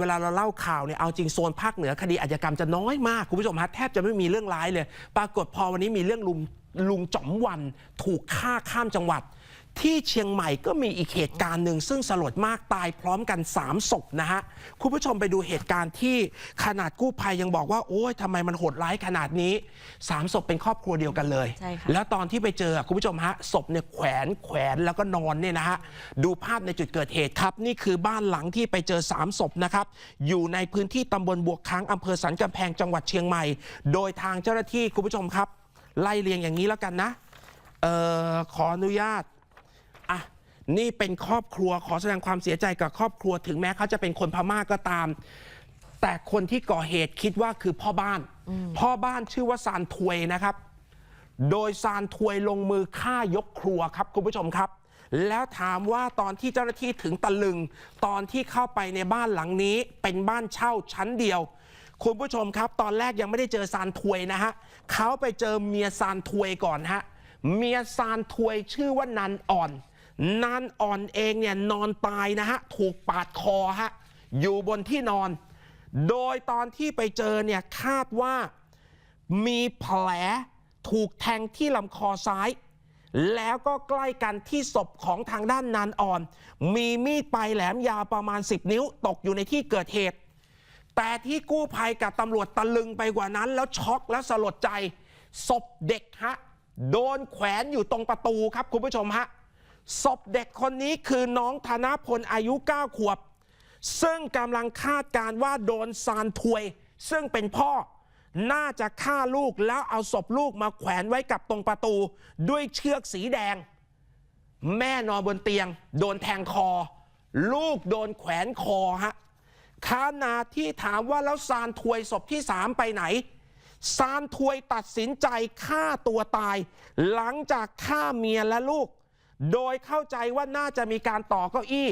เวลาเราเล่าข่าวเนี่ยเอาจริงโซนภาคเหนือคดีอาชญากรรมจะน้อยมากคุณผู้ชมฮะแทบจะไม่มีเรื่องร้ายเลย ปรากฏพอวันนี้มีเรื่องลุงลุงจ๋อมวันถูกฆ่าข้ามจังหวัด ที่เชียงใหม่ก็มีอีกเหตุการณ์หนึ่งซึ่งสลดมากตายพร้อมกัน 3 ศพนะฮะ คุณผู้ชมไปดูเหตุการณ์ที่ขนาดกู้ภัยยังบอกว่า โอ้ยทำไมมันโหดร้ายขนาดนี้ 3 ศพเป็นครอบครัวเดียวกันเลยใช่ค่ะแล้วตอนที่ไปเจอคุณผู้ชมฮะศพเนี่ยแขวนแขวนแล้วก็นอนเนี่ยนะฮะ ดูภาพในจุดเกิดเหตุครับ นี่คือบ้านหลังที่ไปเจอ 3 ศพนะครับ อยู่ในพื้นที่ตำบลบวกค้างอำเภอสันกำแพงจังหวัดเชียงใหม่ โดยทางเจ้าหน้าที่คุณผู้ชมครับ ไล่เรียงอย่างนี้แล้วกันนะเอ่อขออนุญาตอะ นี่เป็นครอบครัวขอแสดงความเสียใจกับครอบครัวถึงแม้เขาจะเป็นคนพม่าก็ตาม แต่คนที่ก่อเหตุคิดว่าคือพ่อบ้าน พ่อบ้านชื่อว่าซานทวยนะครับ โดยซานทวยลงมือฆ่ายกครัวครับคุณผู้ชมครับ แล้วถามว่าตอนที่เจ้าหน้าที่ถึงตะลึง ตอนที่เข้าไปในบ้านหลังนี้เป็นบ้านเช่าชั้นเดียวคุณผู้ชมครับ ตอนแรกยังไม่ได้เจอซานทวยนะฮะเขาไปเจอเมียซานทวยก่อนฮะเมียซานทวยชื่อว่านันอ่อน นันอ่อนเองเนี่ยนอนตายนะฮะ ถูกปาดคอฮะ อยู่บนที่นอน โดยตอนที่ไปเจอเนี่ยคาดว่ามีแผลถูกแทงที่ลำคอซ้าย แล้วก็ใกล้กันที่ศพของทางด้านนานอ่อน มีมีดปลายแหลมยาวประมาณ 10 นิ้วตกอยู่ในที่เกิดเหตุ แต่ที่กู้ภัยกับตำรวจตะลึงไปกว่านั้น แล้วช็อกและสลดใจศพเด็กฮะโดนแขวนอยู่ตรงประตูครับคุณผู้ชมฮะ ศพเด็กคนนี้คือน้องธนพลอายุ 9 ขวบ ซึ่งกำลังคาดการว่าโดนซานทวย ซึ่งเป็นพ่อ น่าจะฆ่าลูกแล้วเอาศพลูกมาแขวนไว้กับตรงประตู ด้วยเชือกสีแดง แม่นอนบนเตียง โดนแทงคอ ลูกโดนแขวนคอฮะขณะที่ถามว่าแล้วซานทวยศพที่สามไปไหนซานทวยตัดสินใจฆ่าตัวตาย หลังจากฆ่าเมียและลูก โดยเข้าใจว่าน่าจะมีการต่อเก้าอี้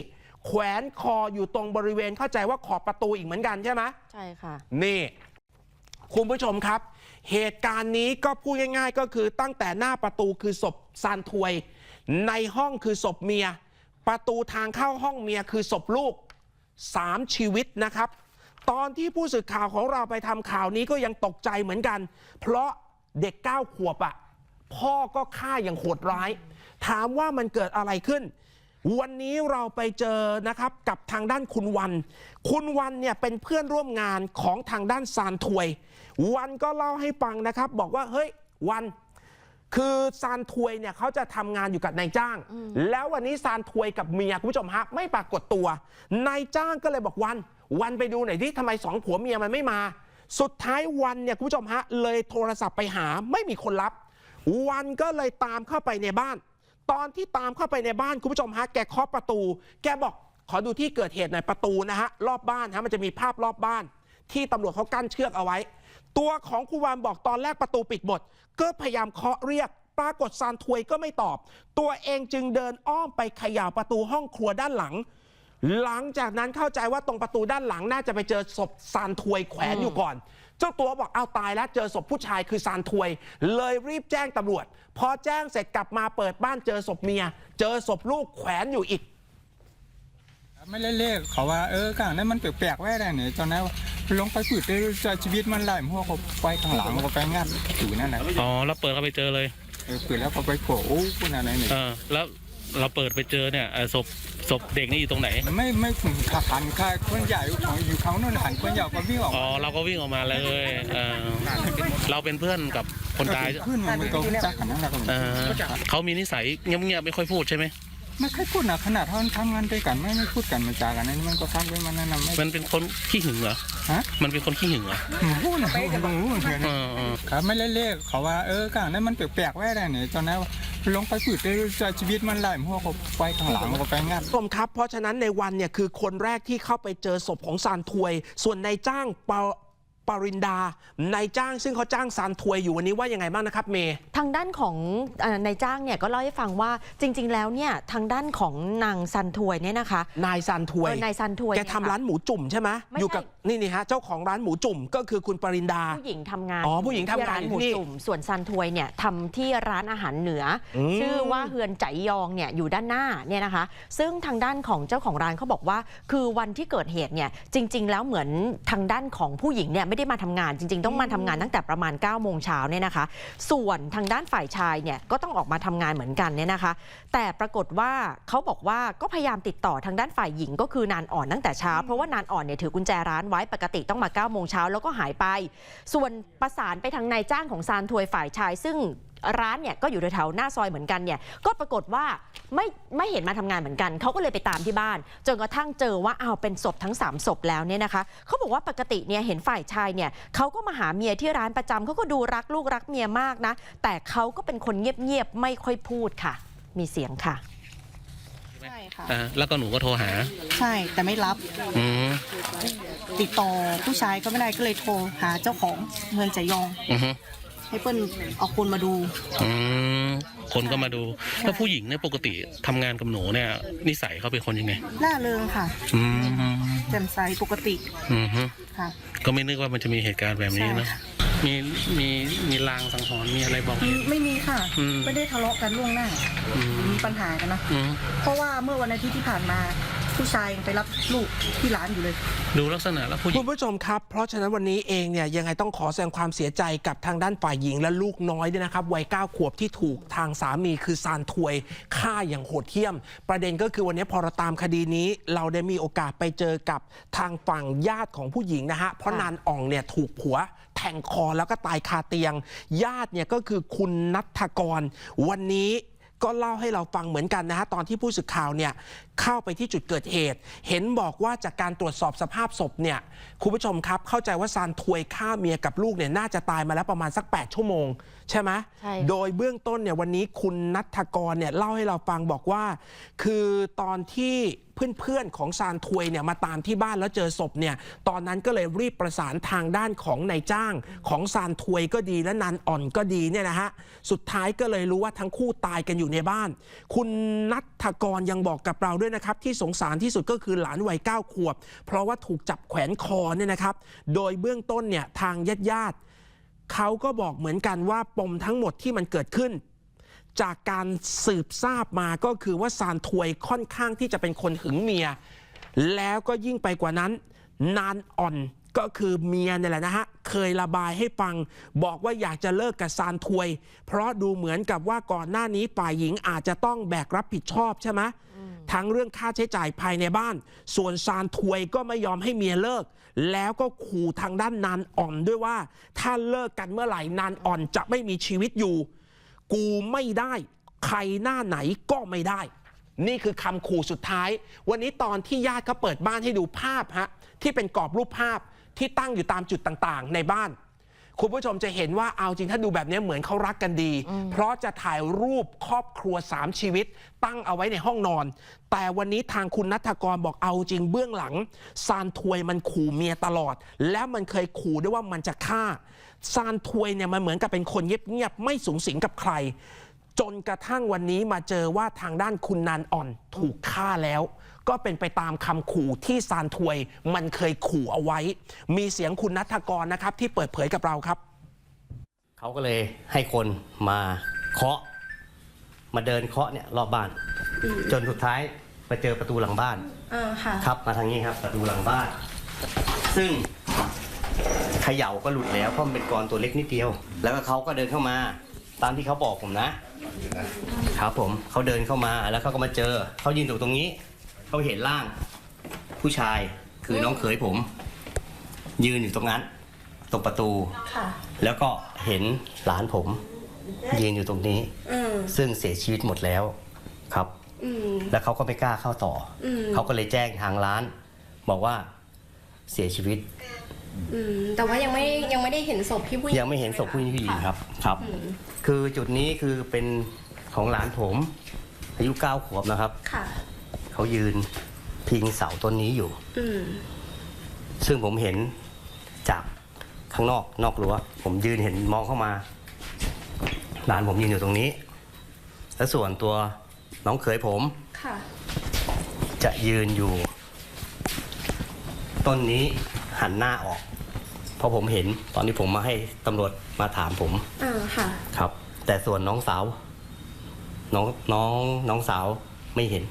แขวนคออยู่ตรงบริเวณเข้าใจว่าขอบประตูอีกเหมือนกันใช่ไหมใช่ค่ะ นี่ คุณผู้ชมครับ เหตุการณ์นี้ก็พูดง่ายๆ ก็คือตั้งแต่หน้าประตูคือศพซานทวย ในห้องคือศพเมีย ประตูทางเข้าห้องเมียคือศพลูกสามชีวิตนะครับ ตอนที่ผู้สื่อข่าวของเราไปทำข่าวนี้ก็ยังตกใจเหมือนกัน เพราะเด็กเก้าขวบอะพ่อก็ฆ่าอย่างโหดร้าย ถามว่ามันเกิดอะไรขึ้น วันนี้เราไปเจอนะครับกับทางด้านคุณวัน คุณวันเนี่ยเป็นเพื่อนร่วมงานของทางด้านซานทวย วันก็เล่าให้ฟังนะครับ บอกว่าเฮ้ยวันคือซานทวยเนี่ยเขาจะทำงานอยู่กับนายจ้าง แล้ววันนี้ซานทวยกับเมียคุณผู้ชมฮะไม่ปรากฏตัวนายจ้างก็เลยบอกวัน วันไปดูหน่อยที่ทำไมสองผัวเมียมันไม่มา สุดท้ายวันเนี่ยคุณผู้ชมฮะเลยโทรศัพท์ไปหาไม่มีคนรับ วันก็เลยตามเข้าไปในบ้าน ตอนที่ตามเข้าไปในบ้านคุณผู้ชมฮะแกเคาะประตู แกบอกขอดูที่เกิดเหตุหน่อยประตูนะฮะรอบบ้านฮะมันจะมีภาพรอบบ้าน ที่ตำรวจเขากั้นเชือกเอาไว้ ตัวของคุณวานบอกตอนแรกประตูปิดหมด ก็พยายามเคาะเรียกปรากฏซานทวยก็ไม่ตอบ ตัวเองจึงเดินอ้อมไปขย่าประตูห้องครัวด้านหลัง หลังจากนั้นเข้าใจว่าตรงประตูด้านหลังน่าจะไปเจอศพซานทวยแขวนอยู่ก่อน เจ้าตัวบอกเอาตายแล้วเจอศพผู้ชายคือซานทวย เลยรีบแจ้งตำรวจ พอแจ้งเสร็จกลับมาเปิดบ้านเจอศพเมีย เจอศพลูกแขวนอยู่อีก ไม่เล่นเลขเขาว่าเออกลางนั้นมันแปลกๆแว่ได้เนี่ยตอนนั้นลงไปปืดเลยจะชีวิตมันไล่พวกเขาไปข้างหลังเขาไปงัดอยู่นั่นแหละอ๋อเราเปิดเข้าไปเจอเลยเออปืดแล้วเขาไปโผล่โอ้คุณอะไรเนี่ยเออแล้วเราเปิดไปเจอเนี่ยเอ่อศพ ศพเด็กนี่อยู่ตรงไหน ไม่ไม่ถึงขาหันค่าคนใหญ่ของอยู่เขาโน่นหันคนใหญ่ก็วิ่งออกอ๋อเราก็วิ่งออกมาเลยเออเราเป็นเพื่อนกับคนตายขึ้นมันก็จักขันนั่นแหละเออเขามีนิสัยเงียบๆไม่ค่อยพูดใช่ไหม ไม่ค่อยพูดนะขนาดท่านทำงานด้วยกันไม่ไม่พูดกันมาจากันนั่นมันก็ทำด้วยมันนั่นนะไม่มันเป็นคนขี้หึงเหรอฮะมันเป็นคนขี้หึงเหรอพูดนะพูดนะพูดนะเออเออครับไม่เล่นเลขเขาว่าเออกลางนั้นมันแปลกๆแว่ได้เนี่ยตอนนั้นลงไปปืดเลยจะชีวิตมันไล่พวกเขาไปข้างหลังเขาไปงัดผู้ชมครับเพราะฉะนั้นในวันเนี่ยคือคนแรกที่เข้าไปเจอศพของซานทวย ส่วนนายจ้างป ปรินดานายจ้างซึ่งเขาจ้างซานทวยอยู่วันนี้ว่ายังไงบ้างนะครับเมย์ทางด้านของเอ่อนายจ้างเนี่ยก็เล่าให้ฟังว่าจริง ๆ แล้วเนี่ยทางด้านของนางซันทวยเนี่ยนะคะ นายซานทวยเออนายซันทวยแกเนี่ยทำร้านหมูจุ่มใช่ไหมไม่ใช่อยู่กับนี่นี่ฮะเจ้าของร้านหมูจุ่มก็คือคุณปรินดาผู้หญิงทำงานอ๋อผู้หญิงทำงานที่ร้านอยู่หมูที่นี่จุ่มส่วนซันทวยเนี่ยทำที่ร้านอาหารเหนืออมชื่อว่าเฮือนใจยองเนี่ยอยู่ด้านหน้าเนี่ยนะคะ ซึ่งทางด้านของเจ้าของร้านเขาบอกว่า คือวันที่เกิดเหตุเนี่ยจริง ๆ แล้วเหมือนทางด้านของผู้หญิงเนี่ยไม่ได้มาทำงาน จริง ๆ ต้องมาทำงานตั้งแต่ประมาณ9ก้าโมงเช้าเนี่ยนะคะ ส่วนทางด้านฝ่ายชายเนี่ยก็ต้องออกมาทำงานเหมือนกันเนี่ยนะคะ แต่ปรากฏว่าเขาบอกว่าก็พยายามติดต่อทางด้านฝ่ายหญิงก็คือนานอ่อนตั้งแต่เช้า เพราะว่านานอ่อนเนี่ยถือกุญแจร้านไว้ปกติต้องมา9ก้าโมงเช้าแล้วก็หายไป ส่วนประสานไปทางนายจ้างของซานทวยฝ่ายชาย ซึ่ง ร้านเนี่ยก็อยู่แถวๆหน้าซอยเหมือนกันเนี่ยก็ปรากฏว่าไม่ไม่เห็นมาทำงานเหมือนกันเขาก็เลยไปตามที่บ้าน จนกระทั่งเจอว่าอ้าวเป็นศพทั้ง 3 ศพแล้วเนี่ยนะคะเขาบอกว่าปกติเนี่ยเห็นฝ่ายชายเนี่ยเขาก็มาหาเมียที่ร้านประจำเขาก็ดูรักลูกรักเมียมากนะ แต่เขาก็เป็นคนเงียบๆไม่ค่อยพูดค่ะ มีเสียงค่ะใช่ค่ะอ่าแล้วก็หนูก็โทรหา ใช่แต่ไม่รับอืมติดต่อผู้ชายก็ไม่ได้ก็เลยโทรหาเจ้าของเมืองใจยองอือฮึ ให้เปิ้ลเอาคนมาดู อืมคนก็มาดู แล้วผู้หญิงเนี่ยปกติทำงานกับหนูเนี่ย นิสัยเขาเป็นคนยังไงหน้าเริงค่ะอืมแจ่มใสปกติอืมฮึค่ะ ก็ไม่นึกว่ามันจะมีเหตุการณ์แบบนี้นะใช่ค่ะ มีมีมีลางสังหรณ์มีอะไรบอกเหไม่ตุ ไม่มีค่ะ อืม ไม่ได้ทะเลาะกันล่วงหน้าอืมมีปัญหากันนะ อืมเพราะว่าเมื่อวันอาทิตย์ที่ผ่านมา ผู้ชายยังไปรับลูกที่ร้านอยู่เลย ดูลักษณะแล้วผู้หญิคุงณผู้ชมครับ เพราะฉะนั้นวันนี้เองเนี่ยยังไงต้องขอแสดงความเสียใจกับทางด้านฝ่ายหญิงและลูกน้อยด้วยนะครับวัยเก้าขวบที่ถูกทางสามีคือซานทวยฆ่าอย่างโหดเหี้ยม ประเด็นก็คือวันนี้พอเราตามคดีนี้ เราได้มีโอกาสไปเจอกับทางฝั่งญาติของผู้หญิงนะฮะเพราะนานอ่องเนี่ยถูกผัวแทงคอแล้วก็ตายคาเตียง ญาติเนี่ยก็คือคุณนัทกร วันนี้ ก็เล่าให้เราฟังเหมือนกันนะฮะตอนที่ผู้สื่อข่าวเนี่ยเข้าไปที่จุดเกิดเหตุ เห็นบอกว่าจากการตรวจสอบสภาพศพเนี่ยคุณผู้ชมครับเข้าใจว่าซานทวยฆ่าเมียกับลูกเนี่ยน่าจะตายมาแล้วประมาณสัก 8 ชั่วโมง ใช่ไหมใช่ โดยเบื้องต้นเนี่ยวันนี้คุณนัทกรเนี่ยเล่าให้เราฟังบอกว่า คือตอนที่ เพื่อนๆของซานทวยเนี่ยมาตามที่บ้านแล้วเจอศพเนี่ยตอนนั้นก็เลยรีบประสานทางด้านของนายจ้าง ของซานทวยก็ดีและนันอ่อนก็ดีเนี่ยนะฮะสุดท้ายก็เลยรู้ว่าทั้งคู่ตายกันอยู่ในบ้าน คุณนัทกรยังบอกกับเราด้วยนะครับ ที่สงสารที่สุดก็คือหลานวัย9ขวบ เพราะว่าถูกจับแขวนคอเนี่ยนะครับ โดยเบื้องต้นเนี่ยทางญาติญาติเขาก็บอกเหมือนกันว่าปมทั้งหมดที่มันเกิดขึ้น จากการสืบทราบมาก็คือว่าซานทวยค่อนข้างที่จะเป็นคนหึงเมีย แล้วก็ยิ่งไปกว่านั้น นานอ่อนก็คือเมียเนี่ยแหละนะฮะ เคยระบายให้ฟัง บอกว่าอยากจะเลิกกับซานทวย เพราะดูเหมือนกับว่าก่อนหน้านี้ฝ่ายหญิงอาจจะต้องแบกรับผิดชอบใช่ไหมทั้งเรื่องค่าใช้จ่ายภายในบ้าน ส่วนซานทวยก็ไม่ยอมให้เมียเลิก แล้วก็ขู่ทางด้านนานอ่อนด้วยว่า ถ้าเลิกกันเมื่อไหร่นานอ่อนจะไม่มีชีวิตอยู่ กูไม่ได้ ใครหน้าไหนก็ไม่ได้ นี่คือคำขู่สุดท้าย วันนี้ตอนที่ญาติเขาเปิดบ้านให้ดูภาพฮะที่เป็นกรอบรูปภาพที่ตั้งอยู่ตามจุดต่างๆ ในบ้าน คุณผู้ชมจะเห็นว่าเอาจริงถ้าดูแบบนี้เหมือนเขารักกันดี เพราะจะถ่ายรูปครอบครัว 3 ชีวิต ตั้งเอาไว้ในห้องนอน แต่วันนี้ทางคุณนัทกรบอกเอาจริงเบื้องหลังซานทวยมันขู่เมียตลอด และมันเคยขู่ด้วยว่ามันจะฆ่า ซานทวยเนี่ยมันเหมือนกับเป็นคนเงียบๆไม่สูงสิงกับใคร จนกระทั่งวันนี้มาเจอว่าทางด้านคุณนันอ่อนถูกฆ่าแล้ว ก็เป็นไปตามคำขู่ที่ซานทวยมันเคยขู่เอาไว้ มีเสียงคุณนัทกรนะครับ ที่เปิดเผยกับเราครับเขาก็เลยให้คนมาเคาะมาเดินเคาะเนี่ยรอบบ้าน จนสุดท้ายไปเจอประตูหลังบ้านเออค่ะ ครับมาทางนี้ครับประตูหลังบ้าน ซึ่งเข ย่าก็หลุดแล้วเพราะมันเป็นกรตัวเล็กนิดเดียว แล้วก็เขาก็เดินเข้ามา ตามที่เขาบอกผมนะครับผมเขาเดินเข้ามาแล้วเขาก็มาเจอเขายืนอยู่ตรงนี้เขาเห็นร่าง ผู้ชายคือน้องเขยผม ยืนอยู่ตรงนั้นตรงประตูค่ะแล้วก็เห็นหลานผม ยืนอยู่ตรงนี้อืมซึ่งเสียชีวิตหมดแล้วครับอืมแล้วเขาก็ไม่กล้าเข้าต่ออมเขาก็เลยแจ้งทางร้าน บอกว่าเสียชีวิต อืมแต่ว่ายังไม่ยังไม่ได้เห็นศพพี่ผู้หญิงยังไม่เห็นศพผู้หญิงครับครับคือจุดนี้คือเป็นของหลานผมอายุเก้าขวบนะครับ ค่ะ เขายืนพิงเสาต้นนี้อยู่ อืมซึ่งผมเห็นจากข้างนอกนอกรั้วผมยืนเห็นมองเข้ามา หลานผมยืนอยู่ตรงนี้ แล้วส่วนตัวน้องเขยผมค่ะ จะยืนอยู่ ต้นนี้ หันหน้าออก เพราะผมเห็นตอนที่ผมมาให้ตำรวจมาถามผมอ่าค่ะ ครับ แต่ส่วนน้องสาว น้องน้องน้องสาวไม่เห็น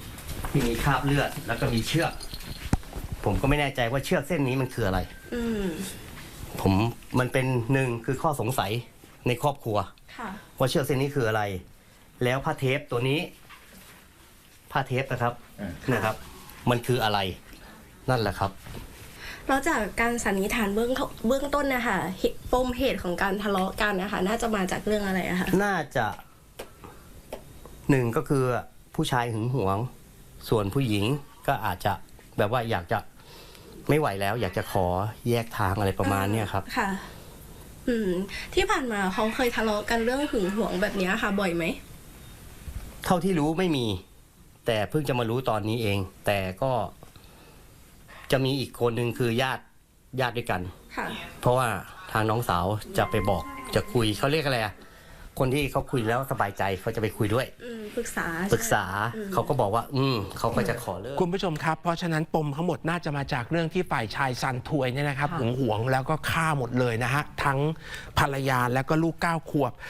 มีคราบเลือด แล้วก็มีเชือก ผมก็ไม่แน่ใจว่าเชือกเส้นนี้มันคืออะไร อืมผมมันเป็นหนึ่งคือข้อสงสัยในครอบครัว ค่ะ ว่าเชือกเส้นนี้คืออะไร แล้วผ้าเทปตัวนี้ผ้าเทปนะครับนะครับ มันคืออะไร นั่นแหละครับ แล้วจากการสันนิษฐานเบื้องเบื้องต้นนะคะเหตุปมเหตุของการทะเลาะกันนะคะน่าจะมาจากเรื่องอะไรอะคะน่าจะหนึ่งก็คือผู้ชายหึงหวง ส่วนผู้หญิงก็อาจจะแบบว่าอยากจะไม่ไหวแล้ว อยากจะขอแยกทางอะไรประมาณเนี้ยครับค่ะ อืม ที่ผ่านมาเขาเคยทะเลาะกันเรื่องหึงหวงแบบเนี้ยค่ะ บ่อยไหมเท่าที่รู้ไม่มี แต่เพิ่งจะมารู้ตอนนี้เอง แต่ก็ จะมีอีกคนหนึ่งคือญาติญาติด้วยกัน ค่ะ เพราะว่าทางน้องสาวจะไปบอกจะคุยเขาเรียกอะไรอะคนที่เขาคุยแล้วสบายใจเขาจะไปคุยด้วย อืมปรึกษาปรึกษาอืมเขาก็บอกว่า อืมเขาก็จะขอเลิก คุณผู้ชมครับ เพราะฉะนั้นปมทั้งหมดน่าจะมาจากเรื่องที่ฝ่ายชายซันถวยเนี่ยนะครับค่ะหึงหวงแล้วก็ฆ่าหมดเลยนะฮะทั้งภรรยาแล้วก็ลูกเก้าขวบ